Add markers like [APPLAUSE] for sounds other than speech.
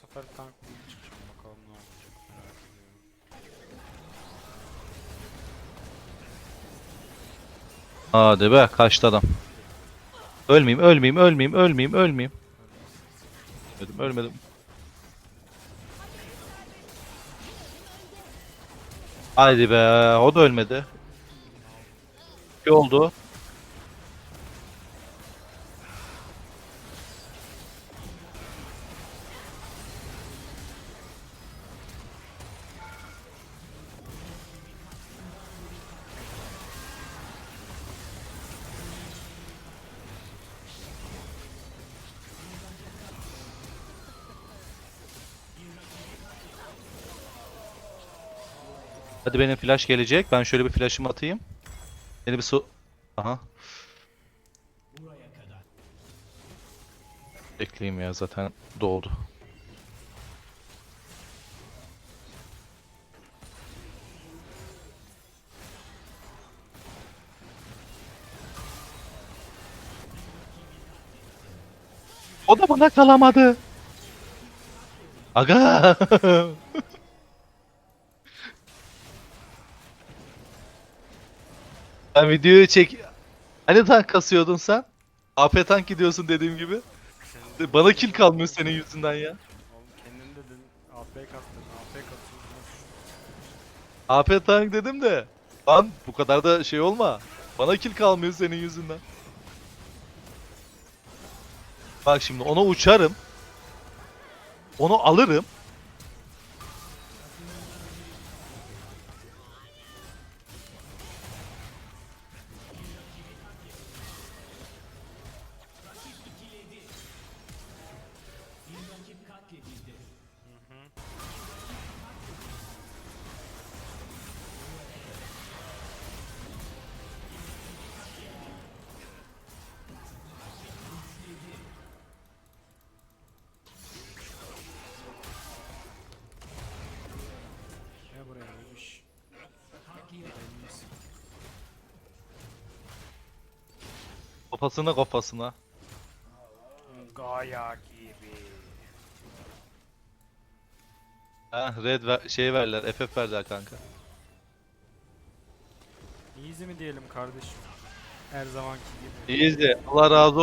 sefer tank çıkacağım bakalım ne olacak merak ediyorum. Hadi be kaçtı adam. Ölmeyeyim, ölmeyeyim, ölmeyeyim, ölmeyeyim, ölmeyeyim. Ölmedim, ölmedim. Haydi be, o da ölmedi. Ne oldu? Hadi benim flash gelecek. Ben şöyle bir flash'ımı atayım. Beni bir su... Aha. Bekleyeyim ya zaten doğdu. O da bana kalamadı. Aga. [LAUGHS] Ben videoyu çek... Hani tank kasıyordun sen? AP tank gidiyorsun dediğim gibi. Bana kill kalmıyor senin yüzünden ya. Oğlum kendin de dedin AP kastın AP katıyorsun. AP tank dedim de. Lan bu kadar da şey olma. Bana kill kalmıyor senin yüzünden. Bak şimdi ona uçarım. Onu alırım. Kafasına kafasına. Gaya gibi. Ha red ver, şey verler, FF verler kanka. Easy mi diyelim kardeşim? Her zamanki gibi. İyiyiz de Allah razı